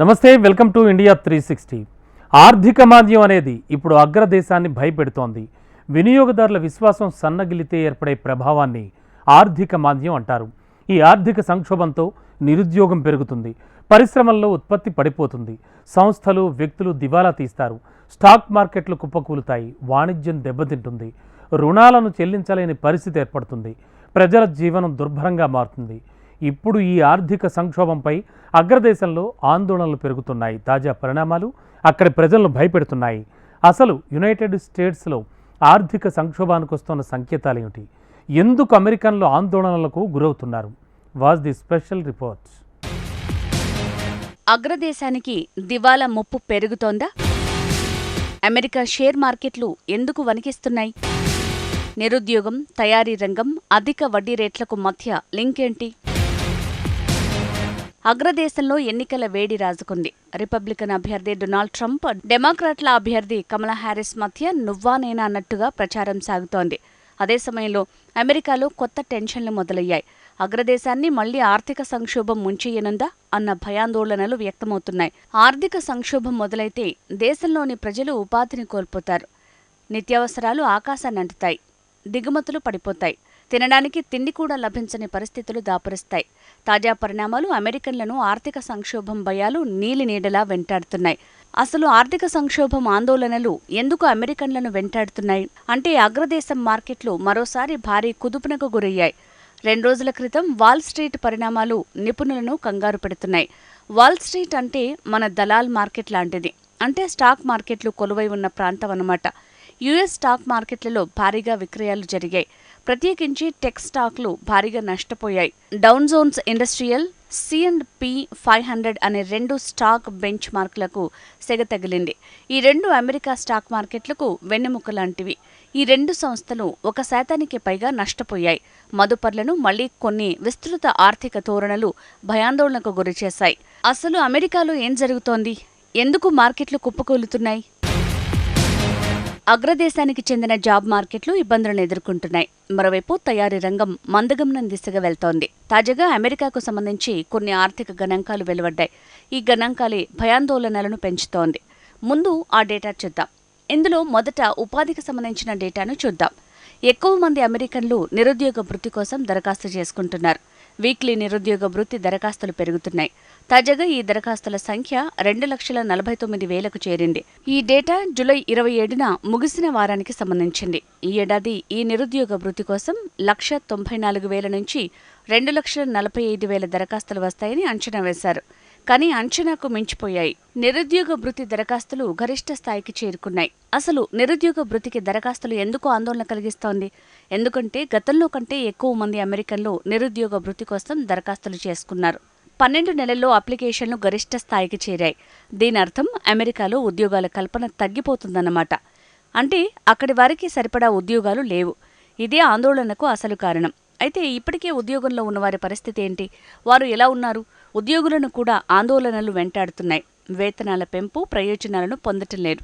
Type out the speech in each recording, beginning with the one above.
నమస్తే welcome to India three sixty. ఆర్థిక మాంద్యం అనేది ఇప్పుడు అగ్రదేశాన్ని భయపెడుతోంది. వినియోగదారుల విశ్వాసం సన్నగిలితే ఏర్పడే ప్రభావాన్ని ఆర్థిక మాంద్యం అంటారు. ఈ ఆర్థిక సంక్షోభంతో నిరుద్యోగం పెరుగుతుంది. పరిశ్రమల్లో ఉత్పత్తి పడిపోతుంది. సంస్థలు వ్యక్తులు దివాలా తీస్తారు. స్టాక్ మార్కెట్లు కుప్పకూలుతాయి. వాణిజ్యం దెబ్బతింటుంది. రుణాలను చెల్లించలేని పరిస్థితి ఏర్పడుతుంది. ప్రజల జీవనం దుర్భరంగా మారుతుంది. ఇప్పుడు ఈ ఆర్థిక సంక్షోభంపై అగ్రదేశంలో ఆందోళనలు పెరుగుతున్నాయి. తాజా పరిణామాలు అక్కడి ప్రజలను భయపెడుతున్నాయి. అసలు యునైటెడ్ స్టేట్స్లో ఆర్థిక సంక్షోభానికి వస్తున్న సంకేతాలు ఏమిటి ఎందుకు అమెరికన్లు ఆందోళనలకు గురవుతున్నారు? వాజ్ ది స్పెషల్ రిపోర్ట్స్ అగ్రదేశానికి దివాలా ముప్పు పెరుగుతోందా? అమెరికా షేర్ మార్కెట్లు ఎందుకు వణికిస్తున్నాయి? నిరుద్యోగం తయారీ రంగం అధిక వడ్డీ రేట్లకు మధ్య లింక్ ఏంటి అగ్రదేశంలో ఎన్నికల వేడి రాజుకుంది. రిపబ్లికన్ అభ్యర్థి డొనాల్డ్ ట్రంప్ డెమోక్రాట్ల అభ్యర్థి కమలా హ్యారిస్ మధ్య నువ్వా నేనా అన్నట్టుగా ప్రచారం సాగుతోంది. అదే సమయంలో అమెరికాలో కొత్త టెన్షన్లు మొదలయ్యాయి. అగ్రదేశాన్ని మళ్ళీ ఆర్థిక సంక్షోభం ముంచెయ్యనుందా అన్న భయాందోళనలు వ్యక్తమవుతున్నాయి. ఆర్థిక సంక్షోభం మొదలైతే దేశంలోని ప్రజలు ఉపాధిని కోల్పోతారు. నిత్యావసరాలు ఆకాశాన్నంటుతాయి. దిగుమతులు పడిపోతాయి. తినడానికి తిండి కూడా లభించని పరిస్థితులు దాపురిస్తాయి. తాజా పరిణామాలు అమెరికన్లను ఆర్థిక సంక్షోభం భయాలు నీలి నీడలా వెంటాడుతున్నాయి. అసలు ఆర్థిక సంక్షోభం ఆందోళనలు ఎందుకు అమెరికన్లను వెంటాడుతున్నాయి? అంటే అగ్రదేశం మార్కెట్లు మరోసారి భారీ కుదుపునకు గురయ్యాయి. రెండు రోజుల క్రితం వాల్ స్ట్రీట్ పరిణామాలు నిపుణులను కంగారు పెడుతున్నాయి. వాల్ స్ట్రీట్ అంటే మన దలాల్ మార్కెట్ లాంటిది. అంటే స్టాక్ మార్కెట్లు కొలువై ఉన్న ప్రాంతం అన్నమాట. యుఎస్ స్టాక్ మార్కెట్లలో భారీగా విక్రయాలు జరిగాయి. ప్రత్యేకించి టెక్ స్టాక్లు భారీగా నష్టపోయాయి. Dow Jones industrial S and P five hundred అనే రెండు స్టాక్ బెంచ్ మార్కులకు సెగ తగిలింది. ఈ రెండు అమెరికా స్టాక్ మార్కెట్లకు వెన్నెముక లాంటివి. ఈ రెండు సంస్థలు ఒక శాతానికి పైగా నష్టపోయాయి. మదుపర్లను మళ్ళీ కొన్ని విస్తృత ఆర్థిక ధోరణులు భయాందోళనకు గురిచేశాయి. అసలు అమెరికాలో ఏం జరుగుతోంది? ఎందుకు మార్కెట్లు కుప్పకూలుతున్నాయి? అగ్రదేశానికి చెందిన జాబ్ మార్కెట్లు ఇబ్బందులను ఎదుర్కొంటున్నాయి. మరోవైపు తయారీ రంగం మందగమనం దిశగా వెళ్తోంది. తాజాగా అమెరికాకు సంబంధించి కొన్ని ఆర్థిక గణాంకాలు వెలువడ్డాయి. ఈ గణాంకాలే భయాందోళనలను పెంచుతోంది. ముందు ఆ డేటా చూద్దాం. ఇందులో మొదట ఉపాధికి సంబంధించిన డేటాను చూద్దాం. ఎక్కువ మంది అమెరికన్లు నిరుద్యోగ వృత్తి కోసం దరఖాస్తు చేసుకుంటున్నారు. వీక్లీ నిరుద్యోగ వృత్తి దరఖాస్తులు పెరుగుతున్నాయి. తాజాగా ఈ దరఖాస్తుల సంఖ్య రెండు లక్షల నలభై తొమ్మిది వేలకు చేరింది. ఈ డేటా జులై ఇరవై ఏడున ముగిసిన వారానికి సంబంధించింది. ఈ ఏడాది ఈ నిరుద్యోగ వృత్తి కోసం లక్ష తొంభై నాలుగు వేల నుంచి రెండు లక్షల నలభై ఐదు వేల దరఖాస్తులు వస్తాయని అంచనా వేశారు. కానీ అంచనాకు మించిపోయాయి. నిరుద్యోగ వృత్తి దరఖాస్తులు గరిష్ట స్థాయికి చేరుకున్నాయి. అసలు నిరుద్యోగ వృత్తికి దరఖాస్తులు ఎందుకు ఆందోళన కలిగిస్తోంది? ఎందుకంటే గతంలో కంటే ఎక్కువ మంది అమెరికన్లు నిరుద్యోగ వృత్తి కోసం దరఖాస్తులు చేసుకున్నారు. పన్నెండు నెలల్లో అప్లికేషన్లు గరిష్ట స్థాయికి చేరాయి. దీని అర్థం అమెరికాలో ఉద్యోగాల కల్పన తగ్గిపోతుందన్నమాట. అంటే అక్కడి వారికి సరిపడా ఉద్యోగాలు లేవు. ఇదే ఆందోళనకు అసలు కారణం. అయితే ఇప్పటికే ఉద్యోగంలో ఉన్నవారి పరిస్థితి ఏంటి? వారు ఎలా ఉన్నారు? ఉద్యోగులను కూడా ఆందోళనలు వెంటాడుతున్నాయి. వేతనాల పెంపు ప్రయోజనాలను పొందటం లేదు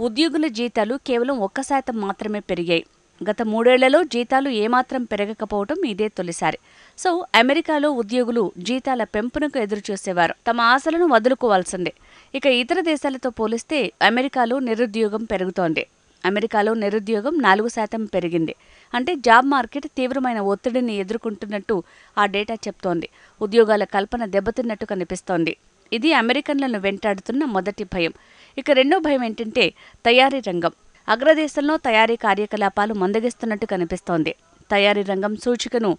ఉద్యోగుల జీతాలు కేవలం ఒక్క శాతం మాత్రమే పెరిగాయి. గత మూడేళ్ళలో జీతాలు ఏమాత్రం పెరగకపోవటం ఇదే తొలిసారి. సో అమెరికాలో ఉద్యోగులు జీతాల పెంపునకు ఎదురుచూసేవారు. తమ ఆశలను వదులుకోవాల్సిందే. ఇక ఇతర దేశాలతో పోలిస్తే అమెరికాలో నిరుద్యోగం పెరుగుతోంది. అమెరికాలో నిరుద్యోగం నాలుగు శాతం పెరిగింది. అంటే జాబ్ మార్కెట్ తీవ్రమైన ఒత్తిడిని ఎదుర్కొంటున్నట్టు ఆ డేటా చెప్తోంది. ఉద్యోగాల కల్పన దెబ్బతిన్నట్టు కనిపిస్తోంది. ఇది అమెరికన్లను వెంటాడుతున్న మొదటి భయం. ఇక రెండో భయం ఏంటంటే తయారీ రంగం. అగ్రదేశంలో తయారీ కార్యకలాపాలు మందగిస్తున్నట్టు కనిపిస్తోంది. తయారీ రంగం సూచికను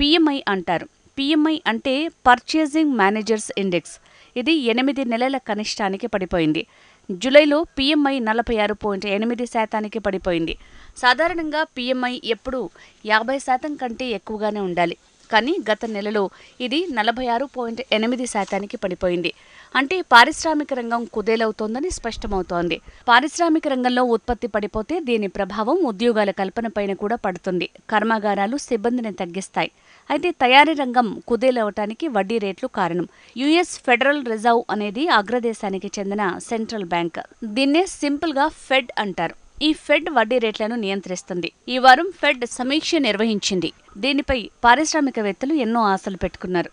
పిఎంఐ అంటారు. పిఎంఐ అంటే పర్చేసింగ్ మేనేజర్స్ ఇండెక్స్. ఇది ఎనిమిది నెలల కనిష్టానికి పడిపోయింది. జూలైలో పీఎంఐ నలభై ఆరు పాయింట్ ఎనిమిది శాతానికి పడిపోయింది. సాధారణంగా పీఎంఐ ఎప్పుడూ యాభై శాతం కంటే ఎక్కువగానే ఉండాలి. కానీ గత నెలలో ఇది నలభై ఆరు పాయింట్ ఎనిమిది శాతానికి పడిపోయింది. అంటే పారిశ్రామిక రంగం కుదేలవుతోందని స్పష్టమవుతోంది. పారిశ్రామిక రంగంలో ఉత్పత్తి పడిపోతే దీని ప్రభావం ఉద్యోగాల కల్పనపైన కూడా పడుతుంది. కర్మాగారాలు సిబ్బందిని తగ్గిస్తాయి. అయితే తయారీ రంగం కుదేలవటానికి వడ్డీ రేట్లు కారణం. యుఎస్ ఫెడరల్ రిజర్వ్ అనేది అగ్రదేశానికి చెందిన సెంట్రల్ బ్యాంక్. దీన్నే సింపుల్గా ఫెడ్ అంటారు. ఈ ఫెడ్ వడ్డీ రేట్లను నియంత్రిస్తుంది. ఈ వారం ఫెడ్ సమీక్ష నిర్వహించింది. దీనిపై పారిశ్రామికవేత్తలు ఎన్నో ఆశలు పెట్టుకున్నారు.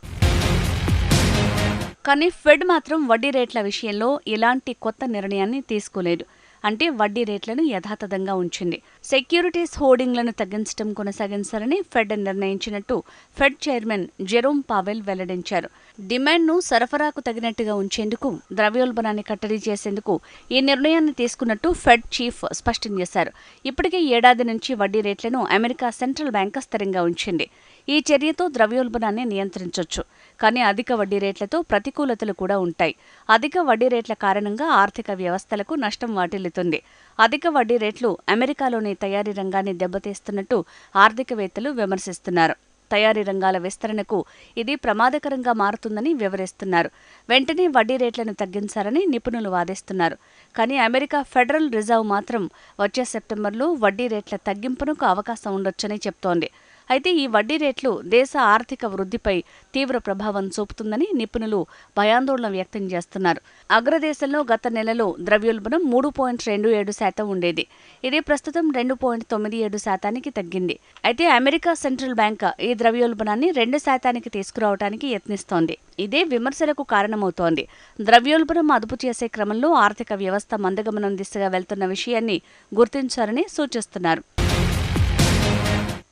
కానీ ఫెడ్ మాత్రం వడ్డీ రేట్ల విషయంలో ఎలాంటి కొత్త నిర్ణయాన్ని తీసుకోలేదు. అంటే వడ్డీ రేట్లను యథాతథంగా ఉంచింది. సెక్యూరిటీస్ హోర్డింగ్లను తగ్గించడం కొనసాగించాలని ఫెడ్ నిర్ణయించినట్టు ఫెడ్ చైర్మన్ జెరోమ్ పావెల్ వెల్లడించారు. డిమాండ్ను సరఫరాకు తగినట్టుగా ఉంచేందుకు ద్రవ్యోల్బణాన్ని కట్టడి చేసేందుకు ఈ నిర్ణయాన్ని తీసుకున్నట్టు ఫెడ్ చీఫ్ స్పష్టం చేశారు. ఇప్పటికే ఏడాది నుంచి వడ్డీ రేట్లను అమెరికా సెంట్రల్ బ్యాంక్ స్థిరంగా ఉంచింది. ఈ చర్యతో ద్రవ్యోల్బణాన్ని నియంత్రించవచ్చు కానీ అధిక వడ్డీ రేట్లతో ప్రతికూలతలు కూడా ఉంటాయి. అధిక వడ్డీ రేట్ల కారణంగా ఆర్థిక వ్యవస్థలకు నష్టం వాటిల్లుతుంది. అధిక వడ్డీ రేట్లు అమెరికాలోని తయారీ రంగాన్ని దెబ్బతీస్తున్నట్టు ఆర్థికవేత్తలు విమర్శిస్తున్నారు. తయారీ రంగాల విస్తరణకు ఇది ప్రమాదకరంగా మారుతుందని వివరిస్తున్నారు. వెంటనే వడ్డీ రేట్లను తగ్గించాలని నిపుణులు వాదిస్తున్నారు. కానీ అమెరికా ఫెడరల్ రిజర్వ్ మాత్రం వచ్చే సెప్టెంబర్లో వడ్డీ రేట్ల తగ్గింపునకు అవకాశం ఉండొచ్చని చెప్తోంది. అయితే ఈ వడ్డీ రేట్లు దేశ ఆర్థిక వృద్ధిపై తీవ్ర ప్రభావం చూపుతుందని నిపుణులు భయాందోళన వ్యక్తం చేస్తున్నారు. అగ్రదేశంలో గత నెలలో ద్రవ్యోల్బణం మూడు పాయింట్ రెండు ఏడు శాతం ఉండేది. ఇది ప్రస్తుతం రెండు పాయింట్ తొమ్మిది ఏడు శాతానికి తగ్గింది. అయితే అమెరికా సెంట్రల్ బ్యాంక్ ఈ ద్రవ్యోల్బణాన్ని రెండు శాతానికి తీసుకురావడానికి యత్నిస్తోంది. ఇదే విమర్శలకు కారణమవుతోంది. ద్రవ్యోల్బణం అదుపు చేసే క్రమంలో ఆర్థిక వ్యవస్థ మందగమనం దిశగా వెళ్తున్న విషయాన్ని గుర్తించాలని సూచిస్తున్నారు.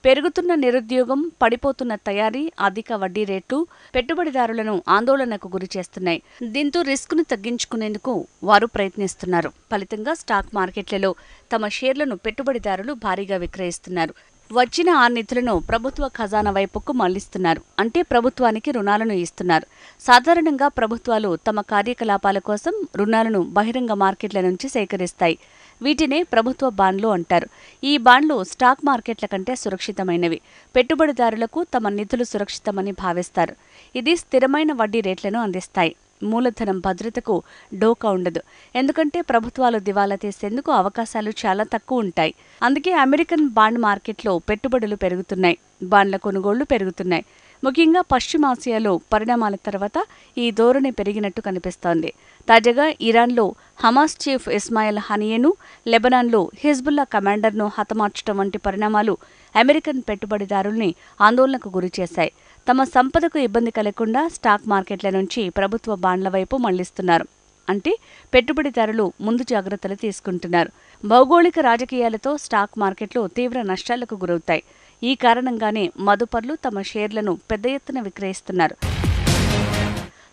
పెరుగుతున్న నిరుద్యోగం పడిపోతున్న తయారీ అధిక వడ్డీ రేట్లు పెట్టుబడిదారులను ఆందోళనకు గురి చేస్తున్నాయి. దీంతో రిస్క్ను తగ్గించుకునేందుకు వారు ప్రయత్నిస్తున్నారు. ఫలితంగా స్టాక్ మార్కెట్లలో తమ షేర్లను పెట్టుబడిదారులు భారీగా విక్రయిస్తున్నారు. వచ్చిన ఆ నిధులను ప్రభుత్వ ఖజానా వైపుకు మళ్ళిస్తున్నారు. అంటే ప్రభుత్వానికి రుణాలను ఇస్తున్నారు. సాధారణంగా ప్రభుత్వాలు తమ కార్యకలాపాల కోసం రుణాలను బహిరంగ మార్కెట్ల నుంచి సేకరిస్తాయి. వీటినే ప్రభుత్వ బాండ్లు అంటారు. ఈ బాండ్లు స్టాక్ మార్కెట్ల కంటే సురక్షితమైనవి. పెట్టుబడిదారులకు తమ నిధులు సురక్షితమని భావిస్తారు. ఇది స్థిరమైన వడ్డీ రేట్లను అందిస్తాయి. మూలధనం భద్రతకు డోకా ఉండదు. ఎందుకంటే ప్రభుత్వాలు దివాలా తీసేందుకు అవకాశాలు చాలా తక్కువ ఉంటాయి. అందుకే అమెరికన్ బాండ్ మార్కెట్లో పెట్టుబడులు పెరుగుతున్నాయి. బాండ్ల కొనుగోళ్ళు పెరుగుతున్నాయి. ముఖ్యంగా పశ్చిమాసియాలో పరిణామాల తర్వాత ఈ ధోరణి పెరిగినట్టు కనిపిస్తోంది. తాజాగా ఇరాన్లో హమాస్ చీఫ్ ఇస్మాయిల్ హనియేను లెబనాన్లో హిజ్బుల్లా కమాండర్ను హతమార్చడం వంటి పరిణామాలు అమెరికన్ పెట్టుబడిదారుల్ని ఆందోళనకు గురిచేశాయి తమ సంపదకు ఇబ్బంది కలగకుండా స్టాక్ మార్కెట్ల నుంచి ప్రభుత్వ బాండ్ల వైపు మళ్ళిస్తున్నారు. అంటే పెట్టుబడిదారులు ముందు జాగ్రత్తలు తీసుకుంటున్నారు. భౌగోళిక రాజకీయాలతో స్టాక్ మార్కెట్లు తీవ్ర నష్టాలకు గురవుతాయి. ఈ కారణంగానే మదుపర్లు తమ షేర్లను పెద్ద ఎత్తున విక్రయిస్తున్నారు.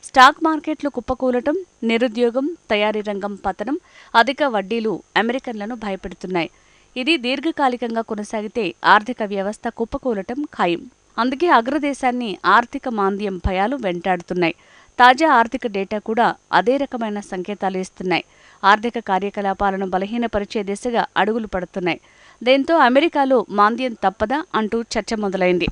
స్టాక్ మార్కెట్లు కుప్పకూలటం నిరుద్యోగం తయారీ రంగం పతనం అధిక వడ్డీలు అమెరికన్లను భయపెడుతున్నాయి. ఇది దీర్ఘకాలికంగా కొనసాగితే ఆర్థిక వ్యవస్థ కుప్పకూలటం ఖాయం. అందుకే అగ్రదేశాన్ని ఆర్థిక మాంద్యం భయాలు వెంటాడుతున్నాయి. తాజా ఆర్థిక డేటా కూడా అదే రకమైన సంకేతాలు ఇస్తున్నాయి. ఆర్థిక కార్యకలాపాలను బలహీనపరిచే దిశగా అడుగులు పడుతున్నాయి. దీంతో అమెరికాలో మాంద్యం తప్పదా అంటూ చర్చ మొదలైంది.